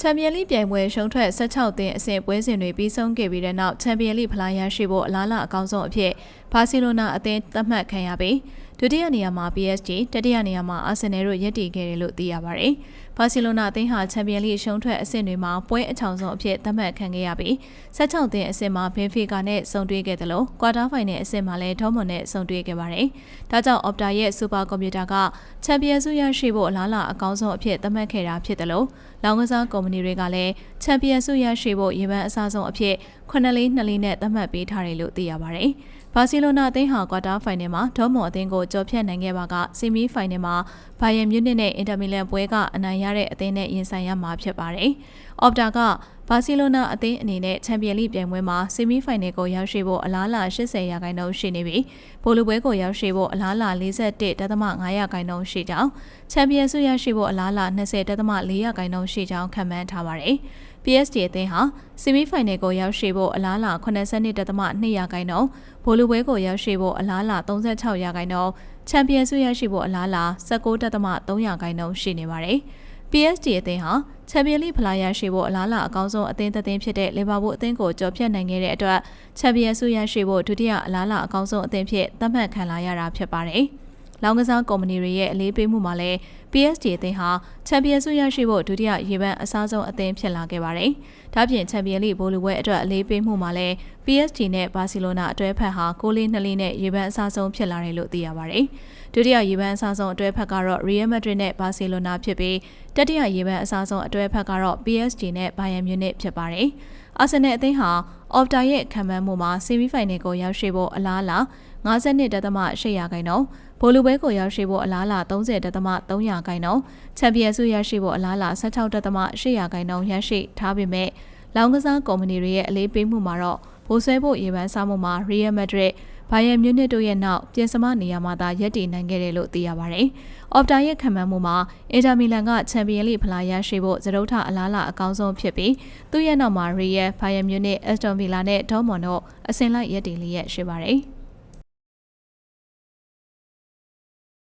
ချန်ပီယံလိပြိုင်ပွဲရှုံးထွက်16သင်းအဆင့်ပွဲစဉ်တွေပြီးဆုံးခဲ့ပြီးတဲ့နောက်ချန်ပီယံလိဖလားရရှိဖို့အလားအလာအကောင်းဆုံးအဖြစ်ဘာစီလိုနာအသင်းသတ်မှတ်ခံရပြီး ဒုတိယနေရာမှာ PSG တတိယနေရာမှာအာဆင်နယ်တို့ရပ်တည်ခဲ့တယ်လို့သိရပါတယ်။ဘာစီလိုနာအသင်းဟာချန်ပီယံလိရှုံးထွက်အဆင့်တွေမှာပွဲအချောင်ဆုံးအဖြစ်သတ်မှတ်ခံခဲ့ရပြီး16သင်းအဆင့်မှာဘင်ဖီကာနဲ့ဆုံတွေ့ခဲ့တယ်လို့ကွာတာဖိုင်နယ်အဆင့်မှာလည်းဒေါမွန်နဲ့ဆုံတွေ့ခဲ့ပါတယ်။ဒါကြောင့် Opta ရဲ့စူပါကွန်ပျူတာကချန်ပီယံဆုရရှိဖို့အလားအလာအကောင်းဆုံးအဖြစ်သတ်မှတ်ခဲ့တာဖြစ်တယ်လို့လောင်ကစားကုမ္ပဏီတွေကလည်းချန်ပီယံဆုရရှိဖို့ရေပန်းအစားဆုံးအဖြစ် 9လေး2လေးနဲ့သတ်မှတ်ပေးထားတယ်လို့သိရပါတယ်။ဘာစီလိုနာအသင်းဟာကွာတာဖိုင်နယ်မှာဒေါမွန်အသင်းကိုကြော်ဖြတ်နိုင်ခဲ့ပါကဆီမီဖိုင်နယ်မှာဘိုင်ယန်မြူနစ်နဲ့အင်တာမီလန်ပွဲကအနိုင်ရတဲ့အသင်းနဲ့ရင်ဆိုင်ရမှာဖြစ်ပါတယ်။အော့ပတာကဘာစီလိုနာအသင်းအနေနဲ့ချန်ပီယံလိပြိုင်ပွဲမှာဆီမီဖိုင်နယ်ကိုရောက်ရှိဖို့အလားအလာ80ရာခိုင်နှုန်းရှိနေပြီးပိုလိုပွဲကိုရောက်ရှိဖို့အလားအလာ41.5ရာခိုင်နှုန်းရှိကြောင်းချန်ပီယံဆုရရှိဖို့အလားအလာ20.4ရာခိုင်နှုန်းရှိကြောင်းခန့်မှန်းထားပါတယ်။ PSG အသင်းဟာဆီမီဖိုင်နယ်ကိုရောက်ရှိဖို့အလားအလာ82.2ရာခိုင်နှုန်းဘိုလိုပွဲကိုရောက်ရှိဖို့အလားအလာ36ရာခိုင်နှုန်းချန်ပီယံဆုရရှိဖို့အလားအလာ19.3ရာခိုင်နှုန်းရှိနေပါတယ်။ PSG အသင်းဟာချန်ပီယံလိဖလားရရှိဖို့အလားအလာအကောင်းဆုံးအသင်းသက်သင်းဖြစ်တဲ့လီဗာပူးအသင်းကိုကြော်ဖြတ်နိုင်ခဲ့တဲ့အတွက်ချန်ပီယံဆုရရှိဖို့ဒုတိယအလားအလာအကောင်းဆုံးအသင်းဖြစ်သတ်မှတ်ခံလာရတာဖြစ်ပါတယ်။ လောင်ကစားကုမ္ပဏီတွေရဲ့အလေးပေးမှုမှာလည်း PSG အသင်းဟာချန်ပီယံဆုရရှိဖို့ဒုတိယရေပန်းအစားဆုံးအသင်းဖြစ်လာခဲ့ပါတယ်။ဒါ့ပြင်ချန်ပီယံလိဘိုလူပွဲအတွက်အလေးပေးမှုမှာလည်း PSG နဲ့ဘာစီလိုနာအတွဲဖက်ဟာ6လေး2လေးနဲ့ရေပန်းအစားဆုံးဖြစ်လာတယ်လို့သိရပါတယ်။ဒုတိယရေပန်းအစားဆုံးအတွဲဖက်ကတော့ Real Madrid နဲ့ဘာစီလိုနာဖြစ်ပြီးတတိယရေပန်းအစားဆုံးအတွဲဖက်ကတော့ PSG နဲ့ Bayern Munich ဖြစ်ပါတယ်။အာဆင်နယ်အသင်းဟာ Opta ရဲ့ခံမှန်းမှုမှာဆီမီဖိုင်နယ်ကိုရောက်ရှိဖို့အလားအလာ 52.8ရာခိုင်နှုန်းဘိုလူပွဲကိုရောက်ရှိဖို့အလားအလာ30.3ရာခိုင်နှုန်းချန်ပီယံဆုရရှိဖို့အလားအလာ16.8ရာခိုင်နှုန်းရရှိထားပေမဲ့လောင်ကစားကုမ္ပဏီတွေရဲ့အလေးပေးမှုမှာတော့ဘိုးဆွဲဖို့ရေပန်းစားမှုမှာ Real Madrid ဘိုင်ယန်မြူနစ်တို့ရဲ့နောက်ပြင်စမနေရာမှာသာရပ်တည်နိုင်ခဲ့တယ်လို့သိရပါတယ်။အော်ပတာရဲ့ခံမှန်းမှုမှာအင်တာမီလန်ကချန်ပီယံလိဖလားရရှိဖို့သရုပ်ထအလားအလာအကောင်းဆုံးဖြစ်ပြီးသူ့ရဲ့နောက်မှာ Real, Bayern Munich, Aston Villa နဲ့ Dortmund တို့အဆင့်လိုက်ရပ်တည်လျက်ရှိပါတယ်။